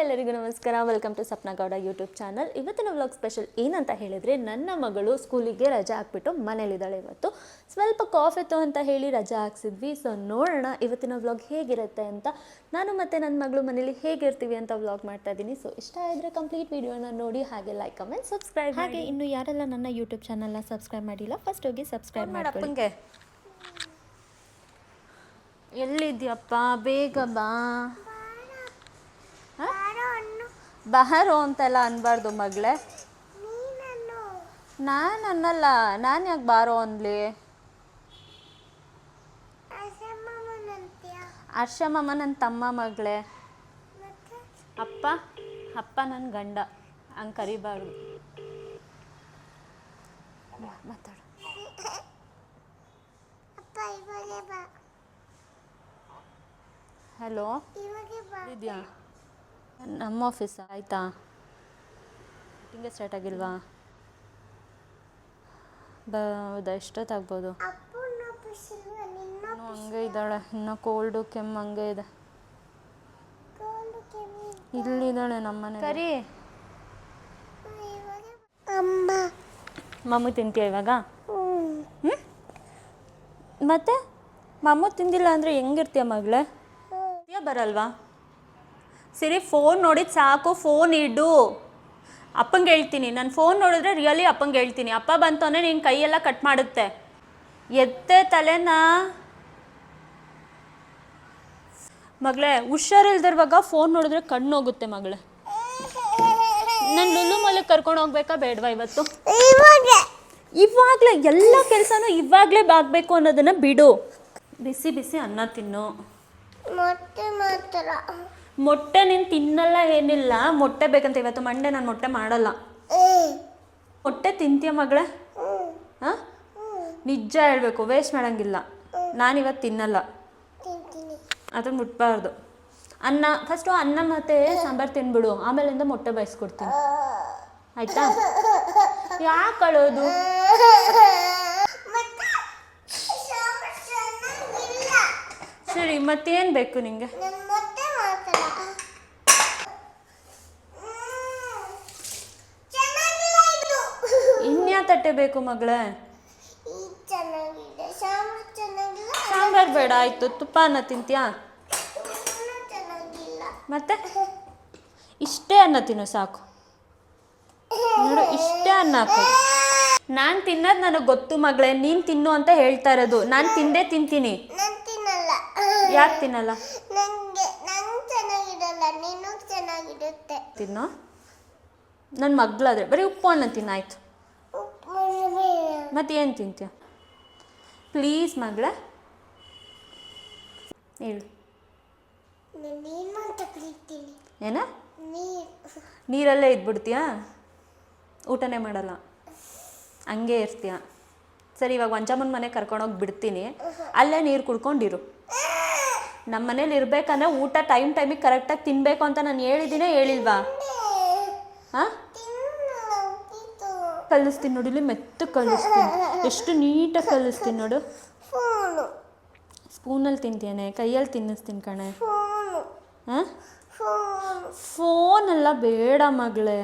ಎಲ್ಲರಿಗೂ ನಮಸ್ಕಾರ. Welcome to Sapna Gowda YouTube channel ಇವತ್ತಿನ ವ್ಲಾಗ್ ಸ್ಪೆಷಲ್ ಏನಂತ ಹೇಳಿದರೆ ನನ್ನ ಮಗಳು ಸ್ಕೂಲಿಗೆ ರಜೆ ಹಾಕ್ಬಿಟ್ಟು ಮನೇಲಿದ್ದಾಳೆ ಇವತ್ತು. ಸ್ವಲ್ಪ ಕಾಫ್ ಇತ್ತು ಅಂತ ಹೇಳಿ ರಜೆ ಹಾಕ್ಸಿದ್ವಿ. ಸೊ ನೋಡೋಣ ಇವತ್ತಿನ ವ್ಲಾಗ್ ಹೇಗಿರುತ್ತೆ ಅಂತ. ನಾನು ಮತ್ತು ನನ್ನ ಮಗಳು ಮನೇಲಿ ಹೇಗಿರ್ತೀವಿ ಅಂತ ವ್ಲಾಗ್ ಮಾಡ್ತಾ ಇದ್ದೀನಿ ಸೊ ಇಷ್ಟ ಆದರೆ ಕಂಪ್ಲೀಟ್ ವಿಡಿಯೋನ ನೋಡಿ ಹಾಗೆ ಲೈಕ್ ಕಮೆಂಟ್ ಸಬ್ಸ್ಕ್ರೈಬ್ ಹಾಗೆ ಇನ್ನು ಯಾರೆಲ್ಲ ನನ್ನ ಯೂಟ್ಯೂಬ್ ಚಾನಲ್ನ ಸಬ್ಸ್ಕ್ರೈಬ್ ಮಾಡಿಲ್ಲ ಫಸ್ಟ್ ಹೋಗಿ ಸಬ್ಸ್ಕ್ರೈಬ್ ಮಾಡಪ್ಪಂಗೆ ಎಲ್ಲಿದ್ಯಪ್ಪ ಬೇಗ ಬಾ. ಬಹರು ಅಂತೆಲ್ಲ ಅನ್ಬಾರ್ದು ಮಗಳೇ. ನಾನು ಅನ್ನಲ್ಲ ನಾನು ಯಾಕೆ ಬಾರೋ ಅನ್ಲಿ? ಹರ್ಷಮ್ಮಮ್ಮ ನನ್ನ ತಮ್ಮ ಮಗಳೇ. ಅಪ್ಪ ಅಪ್ಪ ನನ್ನ ಗಂಡ. ಹಂಗೆ ಕರಿಬಾರ್ದು. ಹಲೋ? ಮಾತಾಡು ಹಲೋ ಇದೆಯಾ? ನಮ್ಮ ಆಫೀಸ್ ಆಯ್ತಾ? ಮೀಟಿಂಗೇ ಸ್ಟಾರ್ಟ್ ಆಗಿಲ್ವಾ? ಬ ಹೌದಾ ಎಷ್ಟೊತ್ತಾಗ್ಬೋದು ಇನ್ನೂ ಹಂಗೆ ಇದ್ದಾಳೆ ಇನ್ನೂ ಕೋಲ್ಡು ಕೆಮ್ಮು ಹಂಗೆ ಇದೆ. ಇಲ್ಲಿದ್ದಾಳೆ ನಮ್ಮನೆ ಕರಿ. ಅಮ್ಮ. ಮಮ್ಮು ತಿಂತೀಯ ಇವಾಗ? ಹ್ಞೂ ಮತ್ತೆ? ಮಮ್ಮು ತಿಂದಿಲ್ಲ ಅಂದರೆ ಹೆಂಗಿರ್ತೀಯ ಮಗಳೇ? ಬರಲ್ವಾ? ಸರಿ ಫೋನ್ ನೋಡಿದ್ ಸಾಕು ಫೋನ್ ಇಡು. ಅಪ್ಪಂಗೆ ಹೇಳ್ತೀನಿ ನಾನು ಫೋನ್ ನೋಡಿದ್ರೆ ರಿಯಲಿ ಅಪ್ಪಂಗೆ ಹೇಳ್ತೀನಿ. ಅಪ್ಪ ಬಂತು ಅಂದರೆ ನಿನ್ನ ಕೈಯೆಲ್ಲ ಕಟ್ ಮಾಡುತ್ತೆ. ಎತ್ತೆ ತಲೆನಾ. ಮಗಳೇ ಹುಷಾರಿಲ್ದಿರುವಾಗ ಫೋನ್ ನೋಡಿದ್ರೆ ಕಣ್ಣು ಹೋಗುತ್ತೆ ಮಗಳೇ. ನಾನು ಲುಲ್ಲು ಮಲ್ಲಿಗೆ ಕರ್ಕೊಂಡು ಹೋಗ್ಬೇಕಾ ಬೇಡವಾ ಇವತ್ತು? ಇವಾಗಲೇ ಎಲ್ಲ ಕೆಲಸನೂ ಇವಾಗಲೇ ಆಗಬೇಕು ಅನ್ನೋದನ್ನು ಬಿಡು. ಬಿಸಿ ಬಿಸಿ ಅನ್ನ ತಿನ್ನು. ಮೊಟ್ಟೆ ಮಾತ್ರ. ಮೊಟ್ಟೆ ನೀನು ತಿನ್ನಲ್ಲ ಏನಿಲ್ಲ ಮೊಟ್ಟೆ ಬೇಕಂತ ಇವತ್ತು ಮಂಡೆ ನಾನು ಮೊಟ್ಟೆ ಮಾಡಲ್ಲ. ಮೊಟ್ಟೆ ತಿಂತೀಯ ಮಗಳೇ? ಹಾಂ? ನಿಜ ಹೇಳಬೇಕು ವೇಸ್ಟ್ ಮಾಡೋಂಗಿಲ್ಲ. ನಾನು ಇವತ್ತು ತಿನ್ನಲ್ಲ. ಅದನ್ನು ಮುಟ್ಬಾರ್ದು. ಅನ್ನ ಫಸ್ಟು ಅನ್ನ ಮತ್ತೆ ಸಾಂಬಾರು ತಿನ್ಬಿಡು ಆಮೇಲಿಂದ ಮೊಟ್ಟೆ ಬಯಸ್ಕೊಡ್ತೀನಿ ಆಯಿತಾ? ಯಾಕೆ ಅಳೋದು ಮತ್ತೆ ಸಾಂಬಾರ್ ಚೆನ್ನಾಗಿಲ್ಲ ಸರಿ ಮತ್ತೇನು ಬೇಕು ಇದು ಇನ್ಯಾ ತಟ್ಟೆ ಬೇಕು ಮಗಳೇ? ಸಾಂಬಾರ್ ಬೇಡ ಆಯ್ತು. ತುಪ್ಪ ಅನ್ನ ತಿಂತೀಯಾ ಮತ್ತೆ? ಇಷ್ಟೇ ಅನ್ನ ತಿನ್ನು ಸಾಕು. ನೋಡು ಇಷ್ಟೇ ಅನ್ನ ಹಾಕು. ನಾನು ತಿನ್ನೋದು ನನಗೆ ಗೊತ್ತು ಮಗಳೇ ನೀನು ತಿನ್ನು ಅಂತ ಹೇಳ್ತಾ ಇರೋದು. ನಾನು ತಿಂದೇ ತಿಂತೀನಿ. ಯಾಕೆ ತಿನ್ನಲ್ಲ? ನನಗೆ ನಂಗೆ ಚೆನ್ನಾಗಿರಲ್ಲ ನೀನು ಚೆನ್ನಾಗಿರುತ್ತೆ. ತಿನ್ನೋ? ನನ್ನ ಮಗಳಾದ್ರೆ ಬರೀ ಉಪ್ಪು ಅನ್ನ ತಿನ್ನಾಯ್ತು ಮತ್ತೇನು ಏನು ತಿಂತೀಯ? ಪ್ಲೀಸ್ ಮಗಳ. ಹೇಳು. ನಾನು ನೀನು ಅಂತ ಕರೀತೀನಿ. ಏನ? ನೀರು. ನೀರಲ್ಲೇ ಇದ್ಬಿಡ್ತೀಯಾ? ಊಟನೇ ಮಾಡಲ್ಲ. ಹಂಗೆ ಇರ್ತೀಯ? ಸರಿ ಇವಾಗ ಒಂಜಮ್ಮನ ಮನೆ ಕರ್ಕೊಂಡೋಗಿ ಬಿಡ್ತೀನಿ. ಅಲ್ಲೇ ನೀರು ಕುಡ್ಕೊಂಡಿರು. ನಮ್ಮ ಮನೇಲಿ ಇರಬೇಕಂದ್ರೆ ಊಟ ಟೈಮ್ ಟೈಮಿಗೆ ಕರೆಕ್ಟಾಗಿ ತಿನ್ನಬೇಕು ಅಂತ ನಾನು ಹೇಳಿದ್ದೀನಿ ಹೇಳಿಲ್ವಾ? ಹಾಂ? ಕಲಿಸ್ತೀನಿ ನೋಡಿ ಇಲ್ಲಿ ಮೆತ್ತ ಕಲಿಸ್ತೀನಿ. ಎಷ್ಟು ನೀಟಾಗಿ ಕಲಿಸ್ತೀನಿ ನೋಡು. ಸ್ಪೂನಲ್ಲಿ ತಿಂತೇನೆ ಕೈಯಲ್ಲಿ ತಿನ್ನಿಸ್ತೀನಿ ಕಣೆ. ಫೋನು ಹಾಂ? ಫೋನು. ಫೋನೆಲ್ಲ ಬೇಡ ಮಗಳೇ.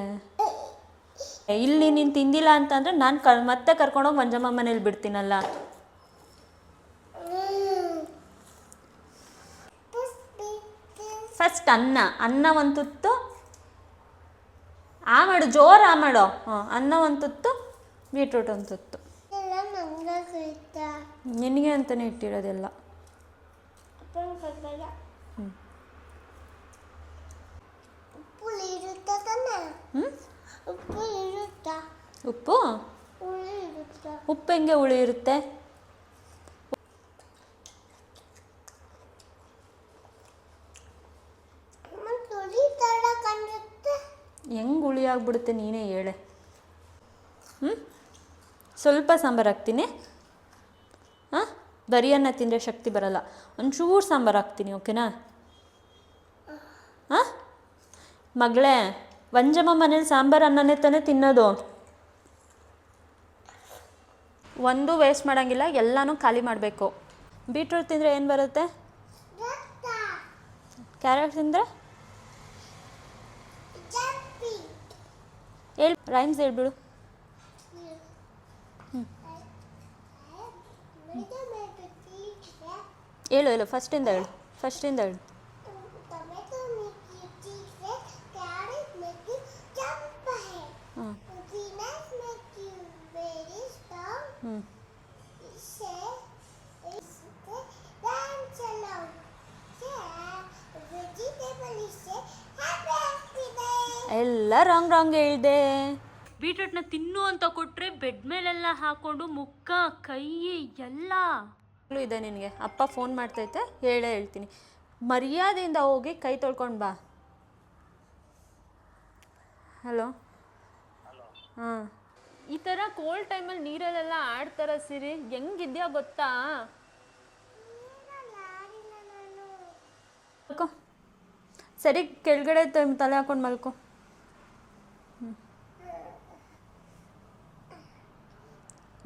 ಇಲ್ಲಿ ನೀನು ತಿಂದಿಲ್ಲ ಅಂತಂದ್ರೆ ನಾನು ಕ ಮತ್ತೆ ಕರ್ಕೊಂಡೋಗಿ ಮಂಜಮ್ಮ ಮನೇಲಿ ಬಿಡ್ತೀನಲ್ಲ. ಫಸ್ಟ್ ಅನ್ನ ಅನ್ನ ಒಂದು ತುತ್ತು ಆ ಮಾಡು ಜೋರು ಆ ಮಾಡು. ಹಾಂ ಅನ್ನ ಒಂದು ತುತ್ತು ಬೀಟ್ರೂಟ್ ಒಂದು ತುತ್ತು. ನಿನಗೆ ಅಂತಲೇ ಇಟ್ಟಿರೋದೆಲ್ಲ. ಹ್ಞೂ ಉಪ್ಪು? ಉಪ್ಪು ಹೆಂಗೆ ಹುಳಿ ಇರುತ್ತೆ ಹೆಂಗೆ ಹುಳಿ ಆಗ್ಬಿಡುತ್ತೆ ನೀನೇ ಹೇಳೆ. ಹ್ಞೂ ಸ್ವಲ್ಪ ಸಾಂಬಾರು ಹಾಕ್ತೀನಿ. ಹಾಂ? ಬರೀ ಅನ್ನ ತಿಂದರೆ ಶಕ್ತಿ ಬರಲ್ಲ. ಒಂಚೂರು ಸಾಂಬಾರು ಹಾಕ್ತೀನಿ ಓಕೆನಾ? ಹಾಂ? ಮಗಳೇ ವಂಜಮ್ಮ ಮನೇಲಿ ಸಾಂಬಾರು ಅನ್ನನೇ ತಾನೇ ತಿನ್ನೋದು. ಒಂದು ವೇಸ್ಟ್ ಮಾಡೋಂಗಿಲ್ಲ ಎಲ್ಲನೂ ಖಾಲಿ ಮಾಡಬೇಕು. ಬೀಟ್ರೂಟ್ ತಿಂದರೆ ಏನು ಬರುತ್ತೆ? ಕ್ಯಾರೆಟ್ ತಿಂದರೆ? ಹೇಳಿ ರೈಮ್ಸ್ ಹೇಳ್ಬಿಡು ಹ್ಞೂ ಹೇಳು ಹೇಳು ಫಸ್ಟಿಂದ ಹೇಳು ಫಸ್ಟಿಂದ ಹೇಳು ಎಲ್ಲ ರಾಂಗ್ ರಾಂಗ್ ಹೇಳ್ದೆ. ಬೀಟ್ರೂಟ್ನ ತಿನ್ನು ಅಂತ ಕೊಟ್ರೆ ಬೆಡ್ ಮೇಲೆಲ್ಲ ಹಾಕೊಂಡು ಮುಖ ಕೈ ಎಲ್ಲ. ಇದೆ ನಿನಗೆ. ಅಪ್ಪ ಫೋನ್ ಮಾಡ್ತೈತೆ ಹೇಳೇ ಹೇಳ್ತೀನಿ. ಮರ್ಯಾದೆಯಿಂದ ಹೋಗಿ ಕೈ ತೊಳ್ಕೊಂಡು ಬಾ. ಹಲೋ ಹಾಂ. ಈ ಥರ ಕೋಲ್ಡ್ ಟೈಮಲ್ಲಿ ನೀರಲ್ಲೆಲ್ಲ ಆಡ್ತಾರ ಸಿರಿ ಹೆಂಗಿದ್ಯಾ ಗೊತ್ತಾ? ಸರಿ, ಕೆಳಗಡೆ ತಲೆ ಹಾಕೊಂಡು ಮಲ್ಕೋ.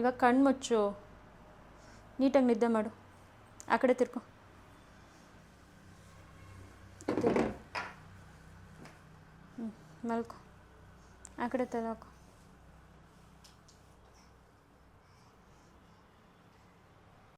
ಇವಾಗ ಕಣ್ಣು ಮುಚ್ಚು. ನೀಟಾಗಿ ನಿದ್ದೆ ಮಾಡು. ಆ ಕಡೆ ತಿರ್ಕೊ. ಹ್ಞೂ ಮಲ್ಕೋ. ಆ ಕಡೆ ತಲೆ ಹಾಕೋ.